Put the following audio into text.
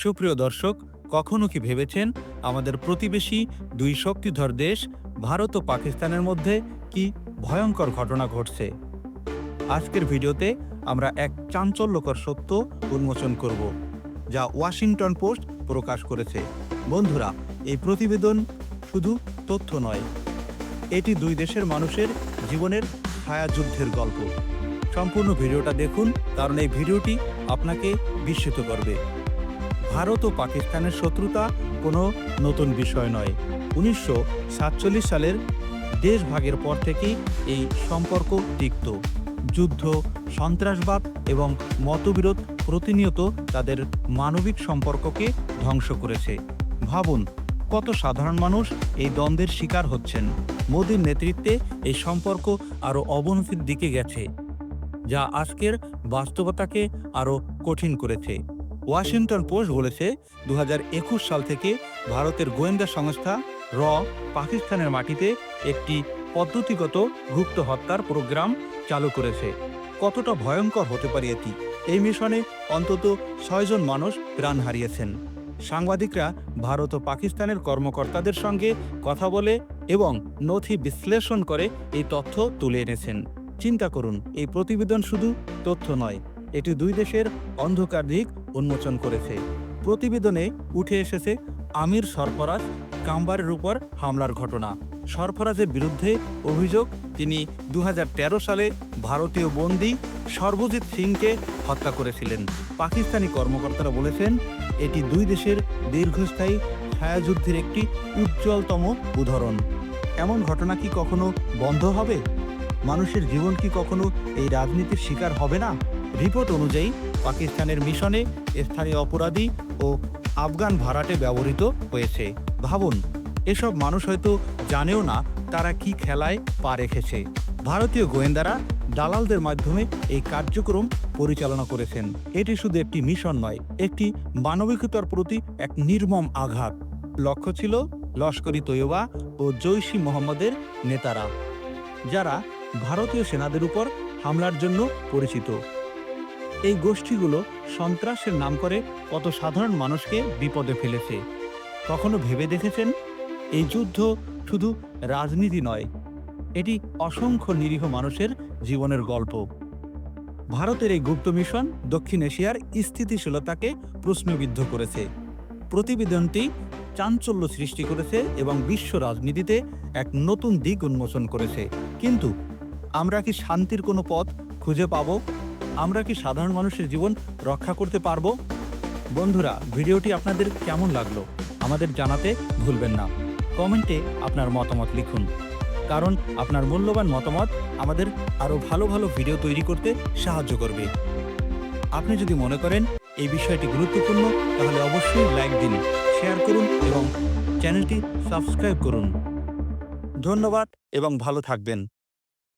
সুপ্রিয় দর্শক, কখনো কি ভেবেছেন আমাদের প্রতিবেশী দুই শক্তিধর দেশ, ভারত ও পাকিস্তানের মধ্যে কি ভয়ঙ্কর ঘটনা ঘটছে? আজকের ভিডিওতে আমরা এক চাঞ্চল্যকর সত্য উন্মোচন করব, যা ওয়াশিংটন পোস্ট প্রকাশ করেছে। বন্ধুরা, এই প্রতিবেদন শুধু তথ্য নয়, এটি দুই দেশের মানুষের জীবনের ছায়াযুদ্ধের গল্প। সম্পূর্ণ ভিডিওটা দেখুন, কারণ এই ভিডিওটি আপনাকে বিস্মিত করবে। ভারত ও পাকিস্তানের শত্রুতা কোনো নতুন বিষয় নয়। উনিশশো সালের দেশভাগের পর থেকেই এই সম্পর্ক তিক্ত। যুদ্ধ, সন্ত্রাসবাদ এবং মতবিরোধ প্রতিনিয়ত তাদের মানবিক সম্পর্ককে ধ্বংস করেছে। ভাবুন, কত সাধারণ মানুষ এই দ্বন্দ্বের শিকার হচ্ছেন। মোদীর নেতৃত্বে এই সম্পর্ক আরও অবনতির দিকে গেছে, যা আজকের বাস্তবতাকে আরও কঠিন করেছে। ওয়াশিংটন পোস্ট বলেছে দু হাজার একুশ সাল থেকে ভারতের গোয়েন্দা সংস্থা র পাকিস্তানের মাটিতে একটি পদ্ধতিগত গুপ্ত হত্যার প্রোগ্রাম চালু করেছে। কতটা ভয়ঙ্কর হতে পারে এটি? এই মিশনে অন্তত ছয়জন মানুষ প্রাণ হারিয়েছেন। সাংবাদিকরা ভারত ও পাকিস্তানের কর্মকর্তাদের সঙ্গে কথা বলে এবং নথি বিশ্লেষণ করে এই তথ্য তুলে এনেছেন। চিন্তা করুন, এই প্রতিবেদন শুধু তথ্য নয়, এটি দুই দেশের অন্ধকার দিক উন্মোচন করেছে। প্রতিবেদনে উঠে এসেছে আমির সরফরাজ কাম্বারের উপর হামলার ঘটনা। সরফরাজের বিরুদ্ধে অভিযোগ, তিনি দু হাজার তেরো সালে ভারতীয় বন্দী সর্বজিৎ সিংকে হত্যা করেছিলেন। পাকিস্তানি কর্মকর্তারা বলেছেন, এটি দুই দেশের দীর্ঘস্থায়ী ছায়াযুদ্ধের একটি উজ্জ্বলতম উদাহরণ। এমন ঘটনা কি কখনো বন্ধ হবে? মানুষের জীবন কি কখনো এই রাজনীতির শিকার হবে না? রিপোর্ট অনুযায়ী পাকিস্তানের মিশনে স্থানীয় অপরাধী ও আফগান ভাড়াটে ব্যবহৃত হয়েছে। ভাবুন, এসব মানুষ হয়তো জানেও না তারা কি খেলায় পা রেখেছে। ভারতীয় গোয়েন্দারা দালালদের মাধ্যমে এই কার্যক্রম পরিচালনা করেছেন। এটি শুধু একটি মিশন নয়, একটি মানবিকতার প্রতি এক নির্মম আঘাত। লক্ষ্য ছিল লস্করি তৈয়বা ও জৈশি মোহাম্মদের নেতারা, যারা ভারতীয় সেনাদের উপর হামলার জন্য পরিচিত। এই গোষ্ঠীগুলো সন্ত্রাসের নাম করে কত সাধারণ মানুষকে বিপদে ফেলেছে। কখনো ভেবে দেখেছেন? এই যুদ্ধ শুধু রাজনীতি নয়, এটি অসংখ্য নিরীহ মানুষের জীবনের গল্প। ভারতের এই গুপ্ত মিশন দক্ষিণ এশিয়ার স্থিতিশীলতাকে প্রশ্নবিদ্ধ করেছে। প্রতিবেদনটি চাঞ্চল্য সৃষ্টি করেছে এবং বিশ্ব রাজনীতিতে এক নতুন দিক উন্মোচন করেছে। কিন্তু আমরা কি শান্তির কোনো পথ খুঁজে পাবো? আমরা কি সাধারণ মানুষের জীবন রক্ষা করতে পারব? বন্ধুরা, ভিডিওটি আপনাদের কেমন লাগল? আমাদের জানাতে ভুলবেন না। কমেন্টে আপনার মতামত লিখুন। কারণ আপনার মূল্যবান মতামত আমাদের আরও ভালো ভালো ভিডিও তৈরি করতে সাহায্য করবে। আপনি যদি মনে করেন এই বিষয়টি গুরুত্বপূর্ণ, তাহলে অবশ্যই লাইক দিন, শেয়ার করুন এবং চ্যানেলটি সাবস্ক্রাইব করুন। ধন্যবাদ এবং ভালো থাকবেন।